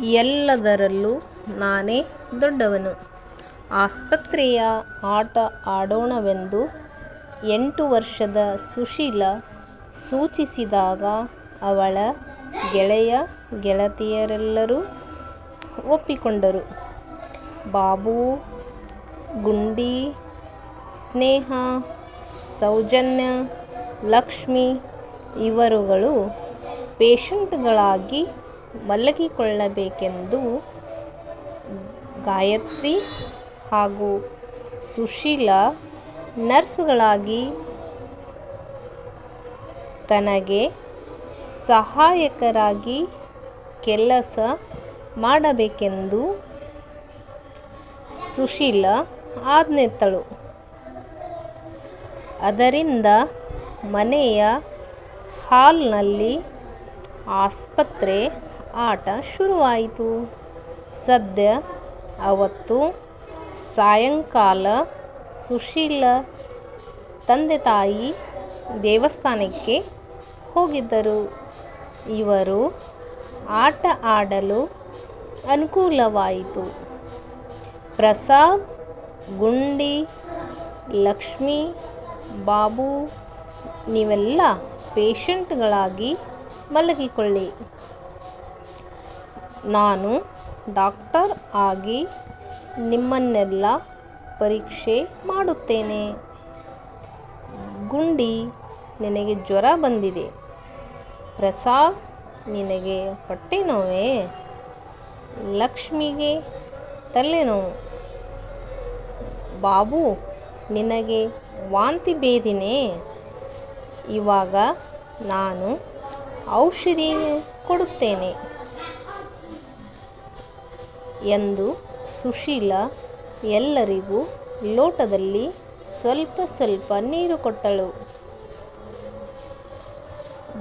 ಎಲ್ಲದರಲ್ಲೂ ನಾನೇ ದೊಡ್ಡವನು. ಆಸ್ಪತ್ರೆಯ ಆಟ ಆಡೋಣವೆಂದು ಎಂಟು ವರ್ಷದ ಸುಶೀಲ ಸೂಚಿಸಿದಾಗ ಅವಳ ಗೆಳೆಯ ಗೆಳತಿಯರೆಲ್ಲರೂ ಒಪ್ಪಿಕೊಂಡರು. ಬಾಬು, ಗುಂಡಿ, ಸ್ನೇಹ ಸೌಜನ್ಯ, ಲಕ್ಷ್ಮಿ ಇವರುಗಳು ಪೇಷಂಟುಗಳಾಗಿ ಮಲಗಿಕೊಳ್ಳಬೇಕೆಂದೂ ಗಾಯತ್ರಿ ಹಾಗೂ ಸುಶೀಲ ನರ್ಸುಗಳಾಗಿ ತನಗೆ ಸಹಾಯಕರಾಗಿ ಕೆಲಸ ಮಾಡಬೇಕೆಂದು ಸುಶೀಲ ಆಜ್ಞೆತ್ತಳು. ಅದರಿಂದ ಮನೆಯ ಹಾಲ್ನಲ್ಲಿ ಆಸ್ಪತ್ರೆ ಆಟ ಶುರುವಾಯಿತು. ಸದ್ಯ ಅವತ್ತು ಸಾಯಂಕಾಲ ಸುಶೀಲ ತಂದೆ ತಾಯಿ ದೇವಸ್ಥಾನಕ್ಕೆ ಹೋಗಿದ್ದರು. ಇವರು ಆಟ ಆಡಲು ಅನುಕೂಲವಾಯಿತು. ಪ್ರಸಾದ್, ಗುಂಡಿ, ಲಕ್ಷ್ಮಿ, ಬಾಬು ನೀವೆಲ್ಲ ಪೇಷಂಟ್ಗಳಾಗಿ ಮಲಗಿಕೊಳ್ಳಿ. ನಾನು ಡಾಕ್ಟರ್ ಆಗಿ ನಿಮ್ಮನ್ನೆಲ್ಲ ಪರೀಕ್ಷೆ ಮಾಡುತ್ತೇನೆ. ಗುಂಡಿ, ನಿನಗೆ ಜ್ವರ ಬಂದಿದೆ. ಪ್ರಸಾದ್, ನಿನಗೆ ಹೊಟ್ಟೆನೋವೇ? ಲಕ್ಷ್ಮಿಗೆ ತಲೆನೋವು. ಬಾಬು, ನಿನಗೆ ವಾಂತಿ ಭೇದಿನೇ? ಇವಾಗ ನಾನು ಔಷಧಿ ಕೊಡುತ್ತೇನೆ ಎಂದು ಸುಶೀಲಾ ಎಲ್ಲರಿಗೂ ಲೋಟದಲ್ಲಿ ಸ್ವಲ್ಪ ಸ್ವಲ್ಪ ನೀರು ಕೊಟ್ಟಳು.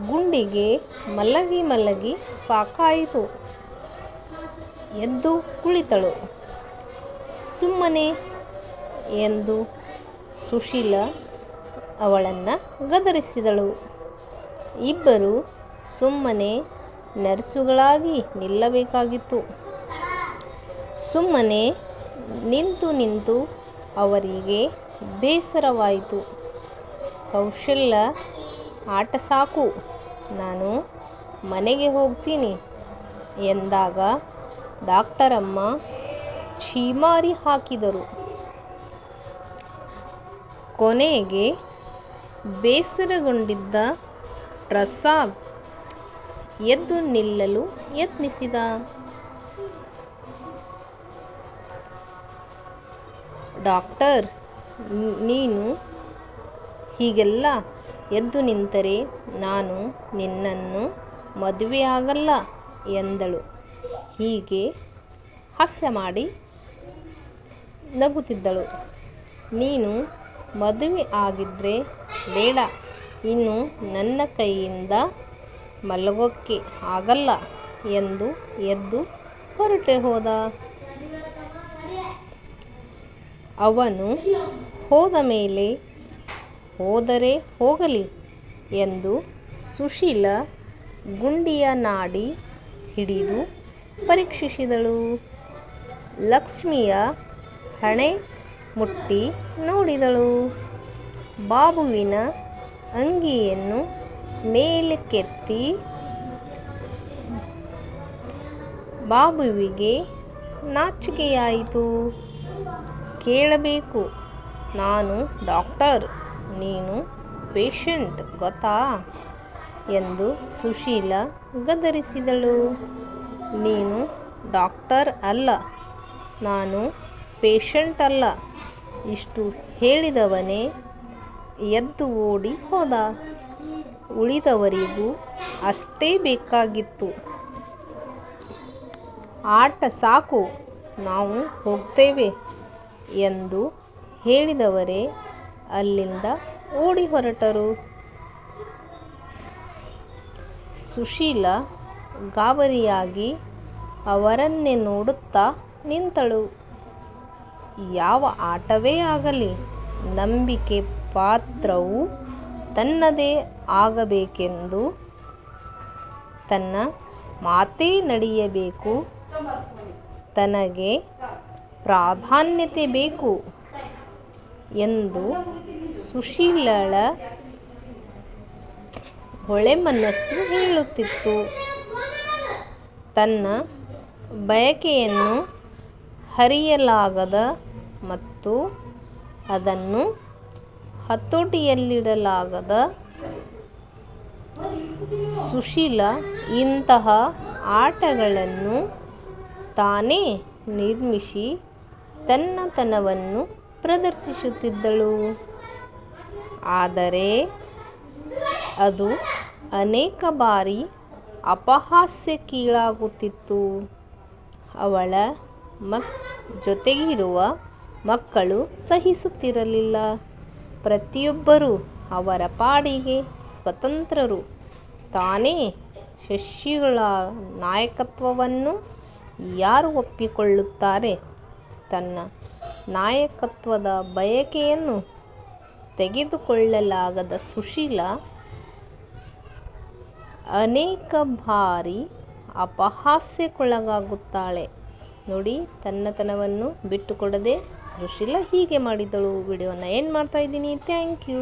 ಗುಂಡಿಗೆ ಮಲಗಿ ಮಲಗಿ ಸಾಕಾಯಿತು. ಎದ್ದು ಕುಳಿತಳು. ಸುಮ್ಮನೆ ಎಂದು ಸುಶೀಲ ಅವಳನ್ನು ಗದರಿಸಿದಳು. ಇಬ್ಬರು ಸುಮ್ಮನೆ ನರ್ಸುಗಳಾಗಿ ನಿಲ್ಲಬೇಕಾಗಿತ್ತು. ಸುಮ್ಮನೆ ನಿಂತು ನಿಂತು ಅವರಿಗೆ ಬೇಸರವಾಯಿತು. ಕೌಶಲ್ಯ, ಆಟ ಸಾಕು, ನಾನು ಮನೆಗೆ ಹೋಗ್ತೀನಿ ಎಂದಾಗ ಡಾಕ್ಟರಮ್ಮ ಛೀಮಾರಿ ಹಾಕಿದರು. ಕೊನೆಗೆ ಬೇಸರಗೊಂಡಿದ್ದ ಪ್ರಸಾದ್ ಎದ್ದು ನಿಲ್ಲಲು ಯತ್ನಿಸಿದ. ಡಾಕ್ಟರ್, ನೀನು ಹೀಗೆಲ್ಲ ಎದ್ದು ನಿಂತರೆ ನಾನು ನಿನ್ನನ್ನು ಮದುವೆಯಾಗಲ್ಲ ಎಂದಳು. ಹೀಗೆ ಹಾಸ್ಯ ಮಾಡಿ ನಗುತ್ತಿದ್ದಳು. ನೀನು ಮದುವೆ ಆಗಿದ್ರೆ ಬೇಡ, ಇನ್ನು ನನ್ನ ಕೈಯಿಂದ ಮಲಗೋಕ್ಕೆ ಆಗಲ್ಲ ಎಂದು ಎದ್ದು ಹೊರಟುಹೋದ. ಅವನು ಹೋದ ಮೇಲೆ ಹೋದರೆ ಹೋಗಲಿ ಎಂದು ಸುಶೀಲ ಗುಂಡಿಯ ನಾಡಿ ಹಿಡಿದು ಪರೀಕ್ಷಿಸಿದಳು. ಲಕ್ಷ್ಮಿಯ ಹಣೆ ಮುಟ್ಟಿ ನೋಡಿದಳು. ಬಾಬುವಿನ ಅಂಗಿಯನ್ನು ಮೇಲಕ್ಕೆತ್ತಿ ಬಾಬುವಿಗೆ ನಾಚಿಕೆಯಾಯಿತು. ಕೇಳಬೇಕು ನಾನು ಡಾಕ್ಟರ್, ನೀನು ಪೇಷಂಟ್, ಗೊತ್ತಾ ಎಂದು ಸುಶೀಲ ಗದರಿಸಿದಳು. ನೀನು ಡಾಕ್ಟರ್ ಅಲ್ಲ, ನಾನು ಪೇಷಂಟ್ ಅಲ್ಲ, ಇಷ್ಟು ಹೇಳಿದವನೇ ಎದ್ದು ಓಡಿ ಹೋದ. ಉಳಿದವರಿಗೂ ಅಷ್ಟೇ ಬೇಕಾಗಿತ್ತು. ಆಟ ಸಾಕು, ನಾವು ಹೋಗ್ತೇವೆ ಎಂದು ಹೇಳಿದವರೇ ಅಲ್ಲಿಂದ ಓಡಿ ಹೊರಟರು ಸುಶೀಲ ಗಾಬರಿಯಾಗಿ ಅವರನ್ನೇ ನೋಡುತ್ತಾ ನಿಂತಳು. ಯಾವ ಆಟವೇ ಆಗಲಿ, ನಂಬಿಕೆ ಪಾತ್ರವು ತನ್ನದೇ ಆಗಬೇಕೆಂದು ತನ್ನ ಮಾತೇ ನಡೆಯಬೇಕು ತನಗೆ ಪ್ರಾಧಾನ್ಯತೆ ಬೇಕು ಎಂದು ಸುಶೀಲಳ ಹೊಳೆ ಮನಸ್ಸು ಹೇಳುತ್ತಿತ್ತು. ತನ್ನ ಬಯಕೆಯನ್ನು ಹರಿಯಲಾಗದ ಮತ್ತು ಅದನ್ನು ಹತೋಟಿಯಲ್ಲಿಡಲಾಗದ ಸುಶೀಲ ಇಂತಹ ಆಟಗಳನ್ನು ತಾನೇ ನಿರ್ಮಿಸಿ ತನ್ನತನವನ್ನು ಪ್ರದರ್ಶಿಸುತ್ತಿದ್ದಳು. ಆದರೆ ಅದು ಅನೇಕ ಬಾರಿ ಅಪಹಾಸ್ಯಕ್ಕೀಡಾಗುತ್ತಿತ್ತು. ಅವಳ ಮಕ್, ಜೊತೆಗಿರುವ ಮಕ್ಕಳು ಸಹಿಸುತ್ತಿರಲಿಲ್ಲ. ಪ್ರತಿಯೊಬ್ಬರೂ ಅವರ ಪಾಡಿಗೆ ಸ್ವತಂತ್ರರು. ತಾನೇ ಶಶಿಗಳ ನಾಯಕತ್ವವನ್ನು ಯಾರು ಒಪ್ಪಿಕೊಳ್ಳುತ್ತಾರೆ? ತನ್ನ ನಾಯಕತ್ವದ ಬಯಕೆಯನ್ನು ತೆಗೆದುಕೊಳ್ಳಲಾಗದ ಸುಶೀಲ ಅನೇಕ ಬಾರಿ ಅಪಹಾಸ್ಯಕ್ಕೊಳಗಾಗುತ್ತಾಳೆ. ನೋಡಿ, ತನ್ನತನವನ್ನು ಬಿಟ್ಟುಕೊಡದೆ ಸುಶೀಲ ಹೀಗೆ ಮಾಡಿದಳು. ವಿಡಿಯೋನ ಏನು ಮಾಡ್ತಾ ಇದ್ದೀನಿ. Thank you